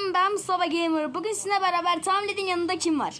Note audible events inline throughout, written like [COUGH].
Selam ben Mustafa Gamer. Bugün sizinle beraber Tamlet'in yanında kim var?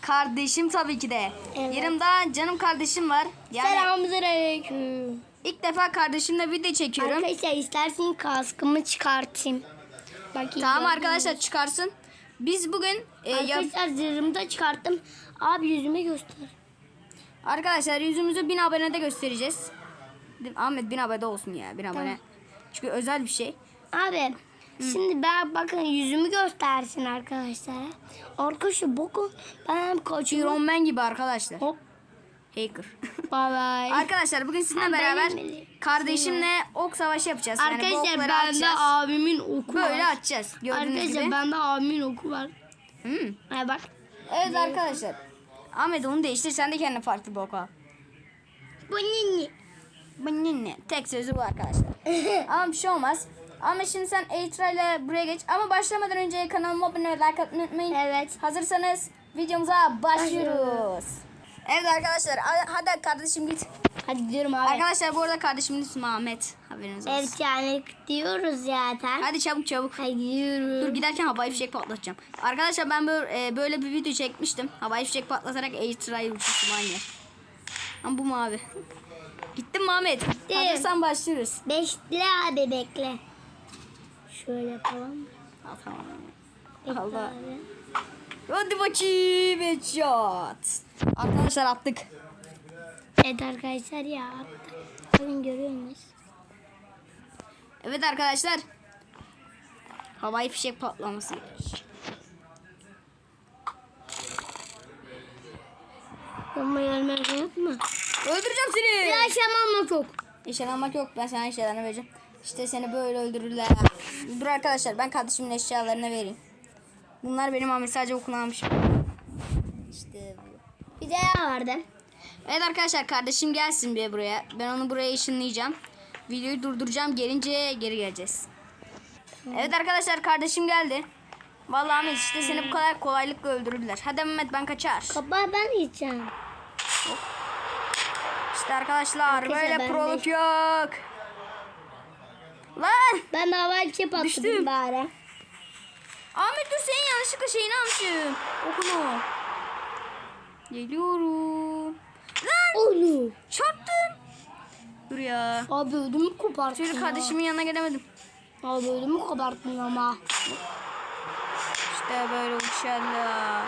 Kardeşim tabii ki de. Evet. Yanımda canım kardeşim var. Yani Selamünaleyküm. ilk defa kardeşimle video çekiyorum. Arkadaşlar istersen kaskımı çıkartayım. Bakayım. Tamam arkadaşlar çıkarsın. Biz bugün e, Arkadaşlar zırhımı da çıkarttım. Abi yüzüme göster. arkadaşlar yüzümüzü 1000 abonede göstereceğiz. Ahmet 1000 abone olsun ya 1000 abone. Çünkü özel bir şey. Abi şimdi ben bakın yüzümü göstersin arkadaşlar. Arkadaşlar bakın ben kaçıyorum. Iron Man gibi arkadaşlar. Hop Hacker. bye bye. arkadaşlar bugün sizinle beraber kardeşimle ok savaşı yapacağız. Yani Arkadaşlar okları bende abimin oku Böyle var. atacağız. Gördüğünüz Arkadaşlar gibi. bende abimin oku var. Hmm. Ha bak. Evet arkadaşlar. Ahmet onu değiştir. Sen de kendine farklı bir ok al. Bu ne? Bu ne? Tek sözü bu arkadaşlar. [LAUGHS] Ama bir şey olmaz. Ama şimdi sen Eitra ile buraya geç. Ama başlamadan önce kanalıma abone ve like atmayı unutmayın. Evet. Hazırsanız videomuza başlıyoruz. Evet arkadaşlar ha- hadi kardeşim git. Hadi gidiyorum abi. Arkadaşlar bu arada kardeşimin ismi Ahmet. Haberiniz olsun. Evet yani diyoruz zaten. Hadi çabuk çabuk. Hadi gidiyoruz. Dur giderken havai fişek patlatacağım. Arkadaşlar ben böyle, e, böyle bir video çekmiştim. Havai fişek patlatarak Eitra'yı uçuştum aynı. Ama bu mavi. Gittim Ahmet? Hazırsan başlıyoruz. Bekle abi bekle. Şöyle yapalım. Al tamam. Allah. Hadi bakayım headshot. Arkadaşlar attık. Evet arkadaşlar ya. Bakın görüyorsunuz. Evet arkadaşlar. Havai fişek patlaması. Ama ölmeyi unutma. Öldüreceğim seni. Yaşamam çok. Eşyalanmak yok. Ben sana eşyalarını vereceğim. İşte seni böyle öldürürler. Dur arkadaşlar ben kardeşimin eşyalarını vereyim. Bunlar benim Ahmet sadece okulamamışım. İşte bu. Bir de vardı. Evet arkadaşlar kardeşim gelsin bir buraya. Ben onu buraya ışınlayacağım. Videoyu durduracağım. Gelince geri geleceğiz. Evet arkadaşlar kardeşim geldi. Vallahi Ahmet işte seni bu kadar kolaylıkla öldürürler. Hadi Mehmet ben kaçar. Kapağı ben yiyeceğim. İşte arkadaşlar Arkadaşlar böyle proluk yok. Lan! Ben havai fişek Düştüm. patladım bari. Ahmet dur senin yanlışlıkla şeyini almışım. Okunu. Geliyorum. Lan! Oğlum. Çarptım. Dur ya. Abi ödümü koparttın Şöyle ya. kardeşimin yanına gelemedim. Abi ödümü koparttın ama. İşte böyle uçarlar.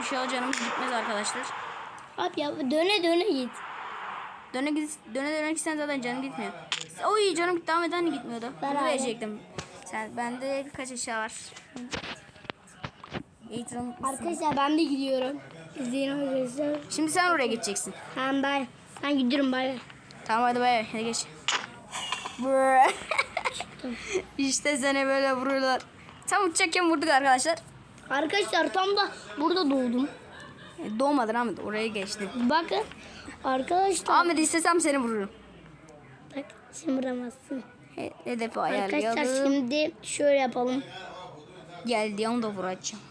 Uçağa canımız gitmez arkadaşlar. Abi ya döne döne git. Döne, döne döne gitsen zaten canım gitmiyor. Oy canım gitti Ahmet hani gitmiyordu. Ben Bunu verecektim. Sen, bende kaç eşya var? Eğitim. Arkadaşlar ben de gidiyorum. İzleyin arkadaşlar. Şimdi sen oraya gideceksin. Tamam ben. Ben gidiyorum bari. Tamam hadi bay hadi geç. [LAUGHS] İşte seni böyle vururlar. Tam uçacakken vurduk arkadaşlar. Arkadaşlar tam da burada doğdum. E, Doğmadın Ahmet oraya geçtin. Bakın. Arkadaşlar. Ahmet istesem seni vururum. Bak. He- Hedefi Arkadaşlar ayarlayalım. şimdi şöyle yapalım. Geldi onu da vuracağım.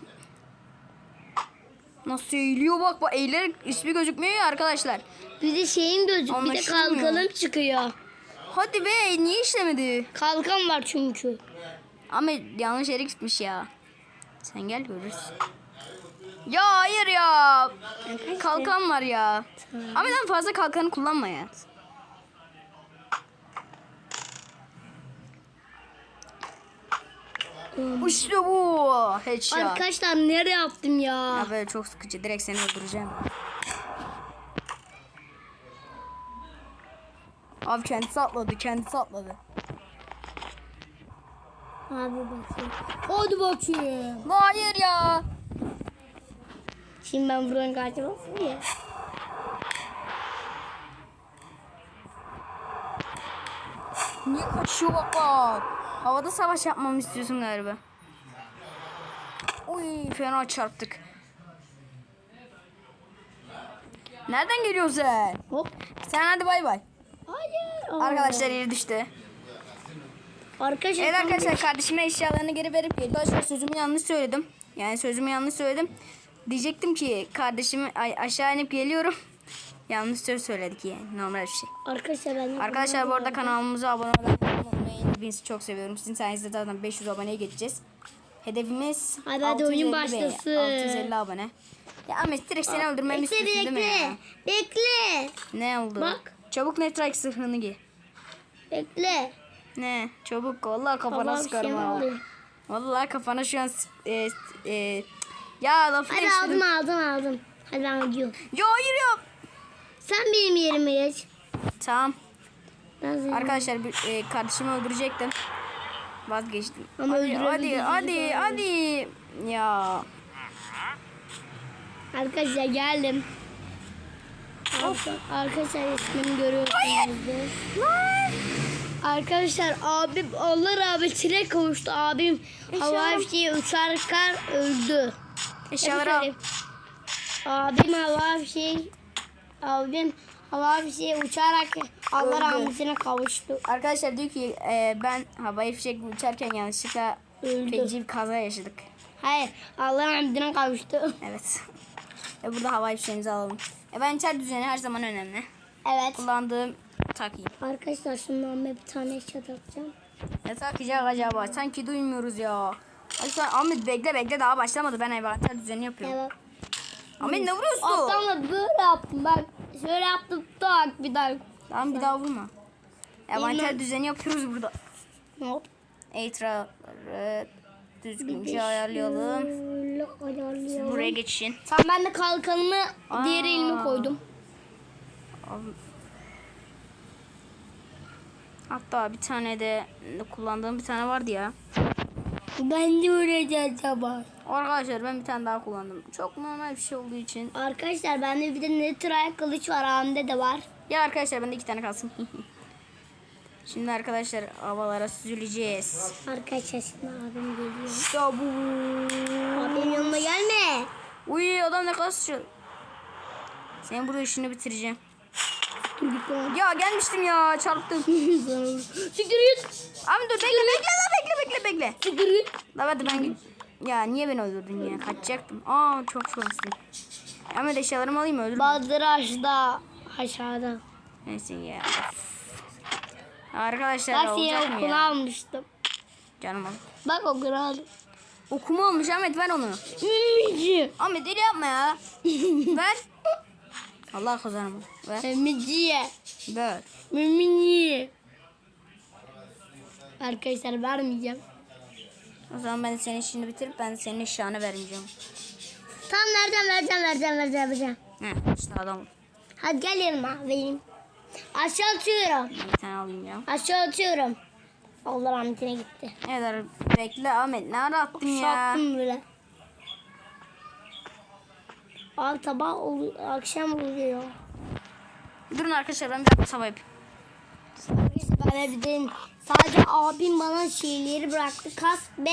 Nasıl eğiliyor bak bak eğilerek ismi gözükmüyor ya arkadaşlar. Bir de şeyin gözü bir de kalkanım çıkıyor. Hadi be niye işlemedi? Kalkan var çünkü. Ama yanlış yere gitmiş ya. Sen gel görürsün. Ya hayır ya. Kalkan var ya. Ama sen fazla kalkanı kullanma ya. İşte bu. Headshot. Arkadaşlar nereye yaptım ya? Ya böyle çok sıkıcı. Direkt seni öldüreceğim. Abi kendisi atladı. Kendisi atladı. Abi bakayım. Hadi bakayım. Hayır ya. Şimdi ben buradan kaçmasın ya. Niye kaçıyor bak bak. Havada savaş yapmamı istiyorsun galiba. Uy fena çarptık. Nereden geliyorsun sen? Hop. Sen hadi bay bay. Hayır. Aa. Arkadaşlar yeri düştü. Arkadaşlar. Evet arkadaşlar kardeşime eşyalarını geri verip geldi. Arkadaşlar sözümü yanlış söyledim. Yani sözümü yanlış söyledim. Diyecektim ki kardeşimi ay- aşağı inip geliyorum. yanlış söz söyledik yani normal bir şey. Arkadaşlar ben. Arkadaşlar bu arada kanalımıza abone olmayı. Hepinizi çok seviyorum. Sizin sayenizde zaten 500 aboneye geçeceğiz. Hedefimiz Hadi hadi oyun 650 be- başlasın. 650 abone. Ya Ahmet direkt seni öldürmemi Bekle istiyorsun değil mi bekle. Bekle. Ne oldu? Bak. Çabuk Netrike zırhını giy. Bekle. Ne? Çabuk. Vallahi kafana sıkarım şey ha. oluyor. Vallahi kafana şu an e, e, ya lafı Hadi aldım aldım aldım. Hadi ben gidiyorum. Ya hayır ya. Sen benim yerime geç. Tamam. Seni- Arkadaşlar bir- e, kardeşimi öldürecektim. Vazgeçtim. Ama hadi, hadi, hadi, hadi. Ya. Arkadaşlar geldim. Arkadaşlar ismimi görüyorsunuzdur. Arkadaşlar abim Allah abi tire kavuştu. Abim hava fişeği uçarken öldü. Eşyaları al. Abim hava fişeği abim hava fişeği uçarak Allah rahmetine kavuştu. Arkadaşlar diyor ki e, ben havai fişek uçarken yanlışlıkla Öldü. feci bir kaza yaşadık. Hayır Allah rahmetine kavuştu. [LAUGHS] Evet. Ve burada havai fişeğimizi alalım. E, ben içer düzeni her zaman önemli. Evet. Kullandığım takayım. Arkadaşlar şundan bir tane eşya takacağım. Ne takacak acaba? Sanki duymuyoruz ya. Sen Ahmet bekle bekle daha başlamadı. Ben envanter düzeni yapıyorum. Evet. Ahmet ne vuruyorsun? Da böyle yaptım bak. Şöyle yaptım tak bir daha. Tamam bir daha vurma. Envanter düzeni yapıyoruz burada. Hop. Etraları düzgünce ayarlayalım. Ayarlayalım. Buraya geçin. Tamam ben de kalkanımı Aa. diğer elime koydum. Hatta bir tane de kullandığım bir tane vardı ya. Ben de öyle acaba. Arkadaşlar ben bir tane daha kullandım. Çok normal bir şey olduğu için. Arkadaşlar bende bir de netray kılıç var. Hamde de var. Ya arkadaşlar bende iki tane kalsın. [LAUGHS] Şimdi arkadaşlar havalara süzüleceğiz. Arkadaşlar şimdi abim geliyor. İşte bu. Abim yanıma gelme. Uy adam ne kadar. Senin burada işini bitireceğim. Ya gelmiştim ya çarptım. [LAUGHS] Siktir. Abi dur bekle bekle la bekle bekle bekle. Siktir. La hadi ben git. Ya niye beni öldürdün ya? Kaçacaktım. Aa çok şanslıyım. Ama eşyalarımı alayım öldürme. Badrajda aşağıda. Neyse ya. Arkadaşlar Bak olacak mı ya? almıştım. Canım al. Bak okula aldım. Okuma olmuş Ahmet ver onu. Ümmici. Ahmet deli yapma ya. [LAUGHS] ver. Allah kazanım. Ver. Ümmici. Ver. Mümini. Arkadaşlar vermeyeceğim. O zaman ben senin işini bitirip ben senin eşyanı vermeyeceğim. Tamam vereceğim vereceğim vereceğim vereceğim. vereceğim. Heh işte adam. Hadi gel yanıma vereyim. Aşağı atıyorum. Bir tane alayım ya. Aşağı atıyorum. Allah rahmetine gitti. Evet ar- bekle Ahmet ne ara attın ya? Sattım böyle. Al sabah ol, akşam oluyor. Durun arkadaşlar ben bir dakika sabah yapayım. Ben evdeyim. Sadece abim bana şeyleri bıraktı. Kas ve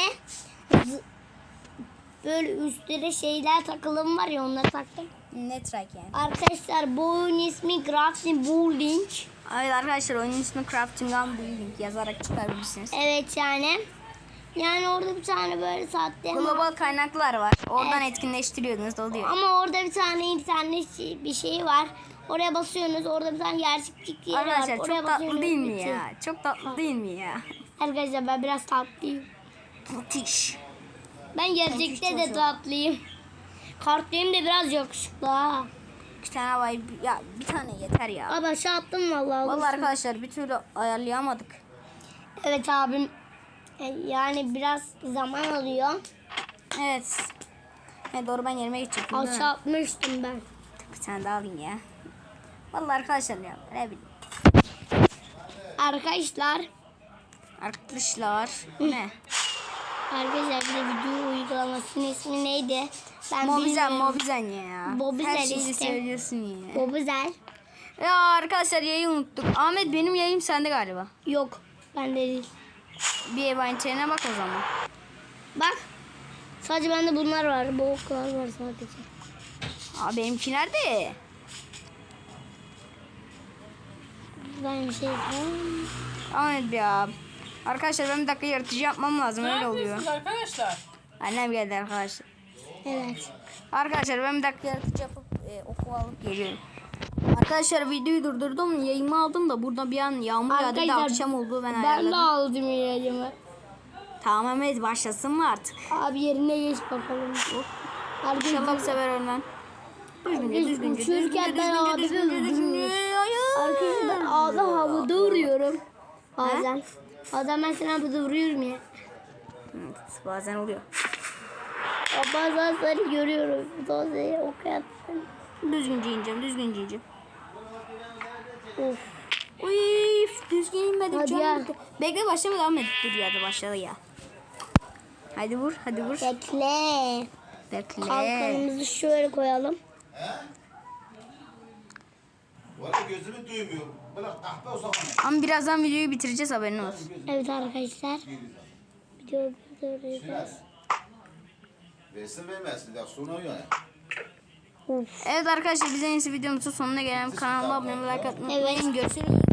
böyle üstlere şeyler takılım var ya onları taktım. Ne trike yani? Arkadaşlar bu oyun ismi Grafting Building. Evet arkadaşlar oyunun ismi Crafting and Building yazarak çıkarabilirsiniz. Evet yani. Yani orada bir tane böyle ama, Global kaynaklar var. Oradan etkinleştiriyordunuz oluyor. ama orada bir tane internet şey- bir şey var. Oraya basıyorsunuz. Orada bir tane gerçeklik yeri Arkadaşlar var. Oraya çok tatlı değil mi ya? Çok tatlı değil mi ya? Arkadaşlar ben biraz tatlıyım. Müthiş. Ben gerçekte de çocuğum. Tatlıyım. Kartlıyım da biraz yakışıklı ha. İki tane havayı ya bir tane yeter ya. Abi aşağı attım vallahi. Vallahi arkadaşlar bir türlü ayarlayamadık. Evet abim. E, Yani biraz zaman alıyor. Evet. Evet doğru ben yerime geçecektim? Aşağı atmıştım ben. Bir tane daha alayım ya. Vallahi arkadaşlar ya ne bileyim. Arkadaşlar. Arkadaşlar ne? [LAUGHS] Arkadaşlar bir de video uygulamasının ismi neydi? Ben Mobizen bilmiyorum. mobizen ya. Mobizen Her şeyi işte. söylüyorsun ya. Bobuzel. Ya arkadaşlar yayı unuttuk. Ahmet benim yayım sende galiba. Yok. Bende değil. Bir ev internet bak o zaman. Bak. Sadece bende bunlar var. Bu oklar var sadece. Aa benimki nerede? Ben bir şey Ahmet ya. Arkadaşlar ben bir dakika yaratıcı yapmam lazım Ne öyle oluyor. arkadaşlar? Annem geldi arkadaşlar. Evet. Arkadaşlar ben bir dakika yaratıcı yapıp e, oku alıp geliyorum. Arkadaşlar videoyu durdurdum. Yayımı aldım da burada bir an yağmur yağdı da Arkadaşlar, akşam oldu. Ben, Ben de aldım ilacımı. Tamam evet başlasın mı artık? Abi yerine geç bakalım. Bu Arkadaşlar, sefer ölmem. Düzgünce Biz düzgünce uçurken düzgünce ben abi düzgünce düzgünce öldürüyorum. düzgünce. Hayır. arkadaşlar ben ağda havada vuruyorum. Bazen. Bazen ben sana burada vuruyorum ya. Evet, bazen oluyor. Ya Bazen seni görüyorum. Bazen ok attım. Düzgünce ineceğim düzgünce ineceğim. Of. Uy düzgün inmedim. Hadi ya. Bekle başlama devam et. Dur ya da başladı ya. Hadi vur hadi vur. Bekle. Bekle. Kalkanımızı şöyle koyalım. Gözümü duymuyor. Bırak kahpe o zaman. Ama birazdan videoyu bitireceğiz haberin olsun. Evet arkadaşlar. Video bitireceğiz. Versin vermezsin. Ya sonra yani. Of. Evet arkadaşlar biz en iyisi videomuzun sonuna gelen kanalıma abone olmayı like atmayı Evet. unutmayın. Görüşürüz.